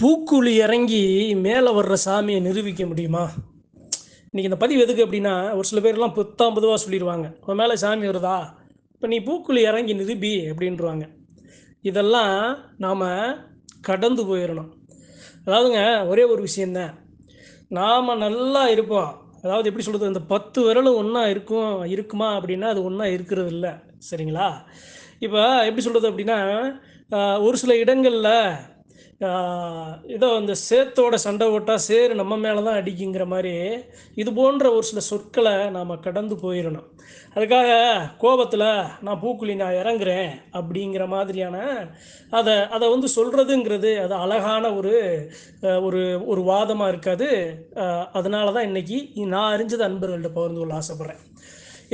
பூக்குழி இறங்கி மேலே வர்ற சாமியை நிரூபிக்க முடியுமா? இன்றைக்கி இந்த பதிவு எதுக்கு அப்படின்னா ஒரு சில பேர்லாம் புத்தாம் பொதுவாக சொல்லிடுவாங்க உன் மேலே சாமி வருதா? இப்போ நீ பூக்குழி இறங்கி நிரூபி அப்படின்றாங்க இதெல்லாம் நாம் கடந்து போயிடணும் அதாவதுங்க ஒரே ஒரு விஷயந்தான் நாம் நல்லா இருப்போம். அதாவது எப்படி சொல்கிறது இந்த பத்து விரலும் ஒன்றா இருக்கும் இருக்குமா அப்படின்னா அது ஒன்றா இருக்கிறது இல்லை சரிங்களா? இப்போ எப்படி சொல்கிறது அப்படின்னா ஒரு சில இடங்களில் ஏதோ அந்த சேத்தோட சண்டை ஓட்டால் சேரு நம்ம மேலே தான் அடிக்குங்கிற மாதிரி இது போன்ற ஒரு சில சொற்களை நாம் கடந்து போயிடணும். அதுக்காக கோபத்தில் நான் பூக்குழி நான் இறங்குறேன் அப்படிங்கிற மாதிரியான அதை அதை வந்து சொல்கிறதுங்கிறது அது அழகான ஒரு ஒரு ஒரு வாதமாக இருக்காது. அதனால தான் இன்றைக்கி நான் அறிஞ்சது அன்பர்கள்ட்ட பகிர்ந்து கொள்ள ஆசைப்பட்றேன்.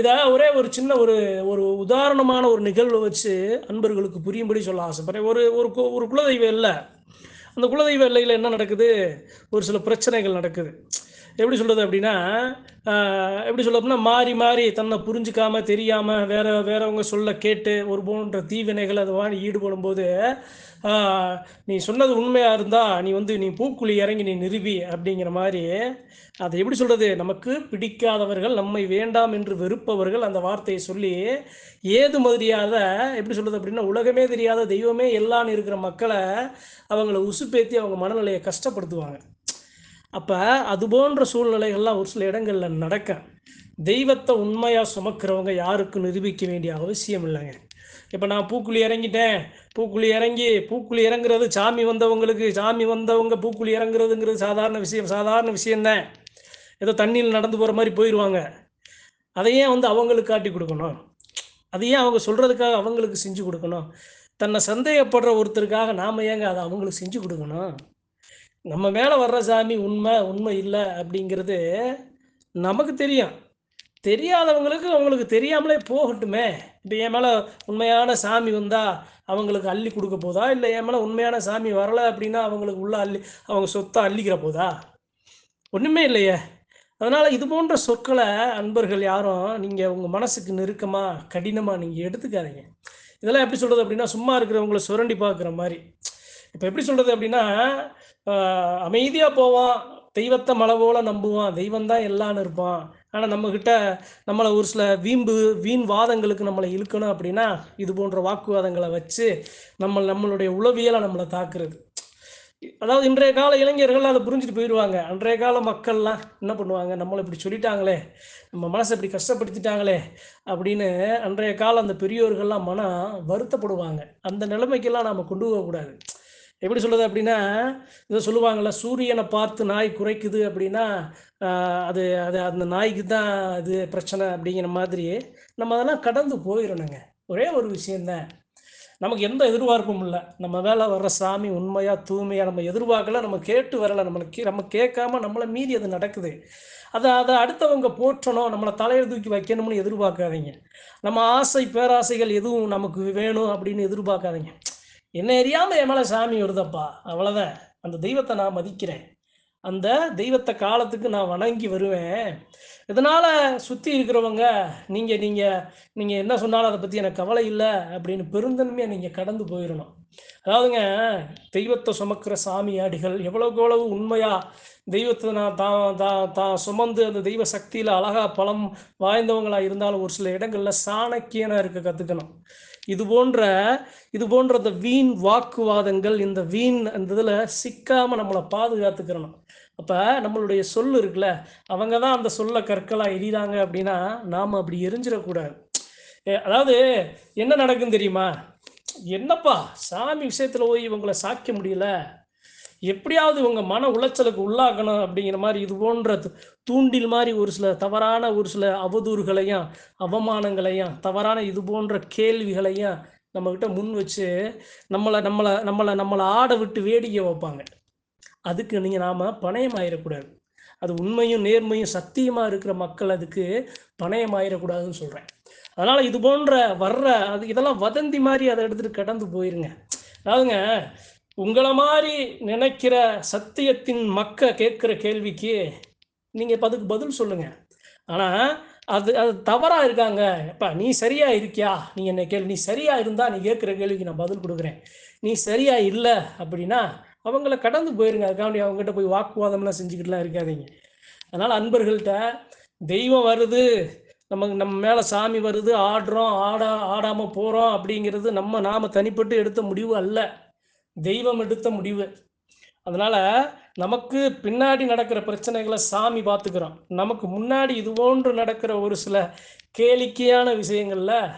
இதை ஒரே ஒரு சின்ன ஒரு ஒரு உதாரணமான ஒரு நிகழ்வை வச்சு அன்பர்களுக்கு புரியும்படி சொல்ல ஆசைப்பட்றேன். ஒரு ஒரு ஒரு குலதெய்வம் இல்லை. அந்த குலதெய்வ எல்லையில் என்ன நடக்குது? ஒரு சில பிரச்சனைகள் நடக்குது. எப்படி சொல்கிறது அப்படின்னா எப்படி சொல்லப்போனா மாறி மாறி தன்னை புரிஞ்சுக்காம தெரியாமல் வேற வேறவங்க சொல்ல கேட்டு ஒரு போன்ற தீவினைகள் அது மாதிரி ஈடுபடும் போது நீ சொன்னது உண்மையாக இருந்தால் நீ வந்து நீ பூக்குழி இறங்கி நீ நிறுவி அப்படிங்கிற மாதிரி அதை எப்படி சொல்கிறது நமக்கு பிடிக்காதவர்கள் நம்மை வேண்டாம் என்று வெறுப்பவர்கள் அந்த வார்த்தையை சொல்லி ஏது மாதிரியாத எப்படி சொல்கிறது அப்படின்னா உலகமே தெரியாத தெய்வமே எல்லான்னு இருக்கிற மக்களை அவங்கள உசுப்பேற்றி அவங்க மனநிலையை கஷ்டப்படுத்துவாங்க. அப்போ அது போன்ற சூழ்நிலைகள்லாம் ஒரு சில இடங்களில் நடக்க தெய்வத்தை உண்மையாக சுமக்கிறவங்க யாருக்கு நிரூபிக்க வேண்டிய அவசியம் இல்லைங்க. இப்போ நான் பூக்குழி இறங்கிட்டேன் பூக்குழி இறங்கி பூக்குழி இறங்குறது சாமி வந்தவங்களுக்கு சாமி வந்தவங்க பூக்குழி இறங்குறதுங்கிறது சாதாரண விஷயம் சாதாரண விஷயந்தான் ஏதோ தண்ணியில் நடந்து போகிற மாதிரி போயிடுவாங்க அதை ஏன் வந்து அவங்களுக்கு காட்டி கொடுக்கணும்? அதை ஏன் அவங்க சொல்கிறதுக்காக அவங்களுக்கு செஞ்சு கொடுக்கணும்? தன்னை சந்தேகப்படுற ஒருத்தருக்காக நாம் ஏங்க அதை அவங்களுக்கு செஞ்சு கொடுக்கணும்? நம்ம மேலே வர்ற சாமி உண்மை உண்மை இல்லை அப்படிங்கிறது நமக்கு தெரியும். தெரியாதவங்களுக்கு அவங்களுக்கு தெரியாமலே போகட்டுமே. இப்போ என் மேலே உண்மையான சாமி வந்தால் அவங்களுக்கு அள்ளி கொடுக்க போதா? இல்லை என் மேலே உண்மையான சாமி வரலை அப்படின்னா அவங்களுக்கு உள்ள அள்ளி அவங்க சொத்தை அள்ளிக்கிற போதா? ஒன்றுமே இல்லையே. அதனால் இது போன்ற சொற்களை அன்பர்கள் யாரும் நீங்கள் உங்கள் மனசுக்கு நெருக்கமாக கடினமாக நீங்கள் எடுத்துக்காதீங்க. இதெல்லாம் எப்படி சொல்கிறது அப்படின்னா சும்மா இருக்கிறவங்கள சுரண்டி பார்க்குற மாதிரி. இப்போ எப்படி சொல்கிறது அப்படின்னா அமைதியாக போவான். தெய்வத்தை மலை போல நம்புவான். தெய்வம் தான் எல்லான்னு இருப்பான். ஆனால் நம்மக்கிட்ட நம்மளை ஒரு சில வீம்பு வீண் வாதங்களுக்கு நம்மளை இழுக்கணும் அப்படின்னா இது போன்ற வாக்குவாதங்களை வச்சு நம்ம நம்மளுடைய உளவியலை நம்மளை தாக்குறது. அதாவது இன்றைய கால இளைஞர்கள் அதை புரிஞ்சுட்டு போயிடுவாங்க. அன்றைய கால மக்கள்லாம் என்ன பண்ணுவாங்க? நம்மளை இப்படி சொல்லிட்டாங்களே. நம்ம மனசை இப்படி கஷ்டப்படுத்திட்டாங்களே அப்படின்னு அன்றைய கால அந்த பெரியோர்கள்லாம் மனம் வருத்தப்படுவாங்க. அந்த நிலைமைக்கெல்லாம் நாம் கொண்டு போகக்கூடாது. எப்படி சொல்கிறது அப்படின்னா இதை சொல்லுவாங்கள்ல சூரியனை பார்த்து நாய் குறைக்குது அப்படின்னா அது அது அந்த நாய்க்கு தான் அது பிரச்சனை அப்படிங்கிற மாதிரி நம்ம அதெல்லாம் கடந்து போயிடணுங்க ஒரே ஒரு விஷயந்தான் நமக்கு எந்த எதிர்பார்ப்பும் இல்லை. நம்ம வேலை வர்ற சாமி உண்மையாக தூய்மையாக நம்ம எதிர்பார்க்கல நம்ம கேட்டு வரலை நம்மளுக்கு நம்ம கேட்காம நம்மளை மீறி அது நடக்குது. அதை அதை அடுத்தவங்க போற்றணும் நம்மளை தலையில் தூக்கி வைக்கணும்னு எதிர்பார்க்காதீங்க. நம்ம ஆசை பேராசைகள் எதுவும் நமக்கு வேணும் அப்படின்னு எதிர்பார்க்காதீங்க. என்ன எரியாமல் என் மேலே சாமி வருதப்பா. அவ்வளோதான் அந்த தெய்வத்தை நான் மதிக்கிறேன். அந்த தெய்வத்தை காலத்துக்கு நான் வணங்கி வருவேன். இதனால் சுற்றி இருக்கிறவங்க நீங்கள் நீங்கள் நீங்கள் என்ன சொன்னாலும் அதை பற்றி எனக்கு கவலை இல்லை அப்படின்னு பெருந்தன்மையாக நீங்கள் கடந்து போயிடணும். அதாவதுங்க தெய்வத்தை சுமக்கிற சாமியாடிகள் எவ்வளவுக்கு எவ்வளவு உண்மையாக தெய்வத்தை நான் தான் தான் தான் சுமந்து அந்த தெய்வ சக்தியில் அழகாக பலம் வாய்ந்தவங்களாக இருந்தாலும் ஒரு சில இடங்களில் சாணக்கியனாக இருக்க கற்றுக்கணும் இது போன்ற இது போன்ற இந்த வீண் வாக்குவாதங்கள் இந்த வீண் அந்த இதில் சிக்காமல் நம்மளை பாதுகாத்துக்கிறணும். அப்போ நம்மளுடைய சொல் இருக்குல்ல அவங்க தான் அந்த சொல்ல கற்களாக எரியிறாங்க அப்படின்னா நாம் அப்படி எரிஞ்சிடக்கூடாது. ஏ, அதாவது என்ன நடக்குன்னு தெரியுமா? என்னப்பா சாமி விஷயத்தில் போய் இவங்களை சாக்க முடியல? எப்படியாவது இவங்க மன உளைச்சலுக்கு உள்ளாக்கணும் அப்படிங்கிற மாதிரி இது போன்ற தூண்டில் மாதிரி ஒரு சில தவறான ஒரு சில அவதூறுகளையும் அவமானங்களையும் தவறான இது போன்ற கேள்விகளையும் நம்மக்கிட்ட முன் வச்சு நம்மளை நம்மளை நம்மளை நம்மளை ஆட விட்டு வேடிக்கை வைப்பாங்க. அதுக்கு நீங்கள் நாம் பணயம் ஆயிடக்கூடாது அது உண்மையும் நேர்மையும் சத்தியமாக இருக்கிற மக்கள் அதுக்கு பணயம் ஆயிடக்கூடாதுன்னு சொல்கிறேன் அதனால் இது போன்ற வர்ற அது இதெல்லாம் வதந்தி மாதிரி அதை எடுத்துகிட்டு கடந்து போயிருங்க. அதாவதுங்க உங்களை மாதிரி நினைக்கிற சத்தியத்தின் மக்க கேட்குற கேள்விக்கு நீங்கள் இப்போ அதுக்கு பதில் சொல்லுங்கள் ஆனால் அது அது தவறாக இருக்காங்க. எப்பா நீ சரியா இருக்கியா? நீ என்னை கேள்வி நீ சரியா இருந்தால் நீ கேட்குற கேள்விக்கு நான் பதில் கொடுக்குறேன். நீ சரியா இல்லை அப்படின்னா அவங்கள கடந்து போயிருங்க. அதுக்காண்டி அவங்ககிட்ட போய் வாக்குவாதம்லாம் செஞ்சுக்கிட்டுலாம் இருக்காதீங்க. அதனால் அன்பர்கள்ட்ட தெய்வம் வருது. நமக்கு நம்ம மேலே சாமி வருது. ஆடுறோம். ஆடா ஆடாமல் போகிறோம் அப்படிங்கிறது நம்ம நாம் தனிப்பட்டு எடுத்த முடிவு அல்ல. தெய்வம் எடுத்த முடிவு. அதனால் நமக்கு பின்னாடி நடக்கிற பிரச்சனைகளை சாமி பார்த்துக்கிறோம் நமக்கு முன்னாடி இது போன்று நடக்கிற ஒரு சில கேளிக்கையான விஷயங்களில்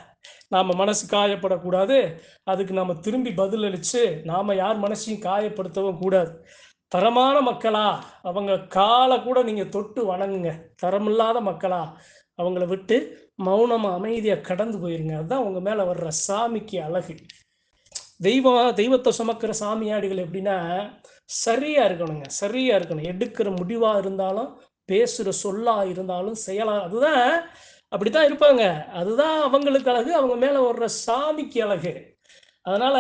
நாம் மனசு காயப்படக்கூடாது. அதுக்கு நாம் திரும்பி பதிலளித்து நாம் யார் மனசையும் காயப்படுத்தவும் கூடாது. தரமான மக்களா அவங்க காலை கூட நீங்கள் தொட்டு வணங்குங்க. தரமில்லாத மக்களா அவங்கள விட்டு மௌனமாக அமைதியாக கடந்து போயிருங்க. அதுதான் உங்கள் மேலே வர்ற சாமிக்கு அழகு. தெய்வம் தெய்வத்தை சுமக்கிற சாமியாடிகள் எப்படின்னா சரியா இருக்கணுங்க சரியா இருக்கணும். எடுக்கிற முடிவா இருந்தாலும் பேசுகிற சொல்லா இருந்தாலும் செயலா அதுதான் அப்படித்தான் இருப்பாங்க. அதுதான் அவங்களுக்கு அழகு அவங்க மேலே வர்ற சாமிக்கு அழகு. அதனால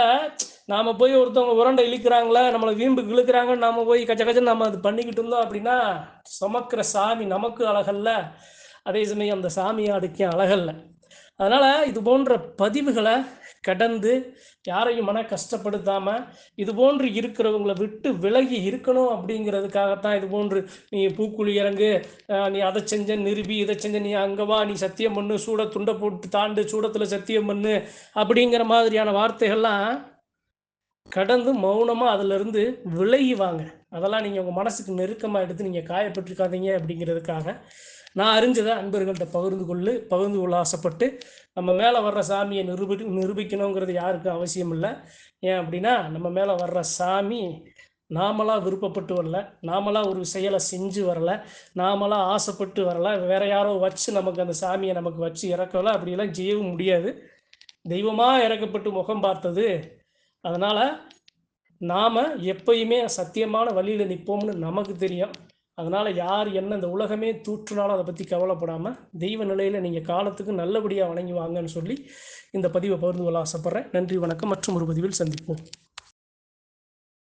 நாம போய் ஒருத்தவங்க உரண்டை இழுக்கிறாங்களா நம்மளை வீம்புக்கு இழுக்கிறாங்கன்னு நாம போய் கச்ச கச்ச நம்ம அது பண்ணிக்கிட்டு இருந்தோம் அப்படின்னா சுமக்கிற சாமி நமக்கு அழகல்ல. அதே சமயம் அந்த சாமியாடுக்கும் அழகல்ல. அதனால இது போன்ற பதிவுகளை கடந்து யாரையும் மன கஷ்டப்படுத்தாம இது போன்று இருக்கிறவங்கள விட்டு விலகி இருக்கணும் அப்படிங்கிறதுக்காகத்தான் இது போன்று நீ பூக்குழி இறங்கு நீ அதை செஞ்ச நிருபி இதை செஞ்ச நீ அங்கே வா நீ சத்தியம் பண்ணு சூட துண்டை போட்டு தாண்டு சூடத்தில் சத்தியம் பண்ணு அப்படிங்கிற மாதிரியான வார்த்தைகள்லாம் கடந்து மௌனமாக அதிலிருந்து விலகி வாங்க அதெல்லாம் நீங்கள் உங்கள் மனசுக்கு நெருக்கமாக எடுத்து நீங்கள் காயப்பட்டிருக்காதீங்க அப்படிங்கிறதுக்காக நான் அறிஞ்சதை அன்பர்கள்ட்ட பகிர்ந்து கொள்ளு பகிர்ந்து கொள்ள ஆசைப்பட்டு நம்ம மேலே வர்ற சாமியை நிரூபி நிரூபிக்கணுங்கிறது யாருக்கும் அவசியம் இல்லை. ஏன் அப்படின்னா நம்ம மேலே வர்ற சாமி நாமளாக விருப்பப்பட்டு வரல நாமளாக ஒரு செயலை செஞ்சு வரல நாமளாக ஆசைப்பட்டு வரல வேற யாரோ வச்சு நமக்கு அந்த சாமியை நமக்கு வச்சு இறக்கல அப்படியெல்லாம் செய்யவும் முடியாது. தெய்வமாக இறக்கப்பட்டு முகம் பார்த்தது அதனால் நாம் எப்பயுமே சத்தியமான வழியில் நிற்போம்னு நமக்கு தெரியும். அதனால் யார் என்ன இந்த உலகமே தூற்றுனாலும் அதை பற்றி கவலைப்படாமல் தெய்வ நிலையில் நீங்கள் காலத்துக்கு நல்லபடியாக வணங்கி வாங்கன்னு சொல்லி இந்த பதிவை பகிர்ந்து கொள்ள ஆசைப்பட்றேன். நன்றி வணக்கம் மற்றும் ஒரு பதிவில் சந்திப்போம்.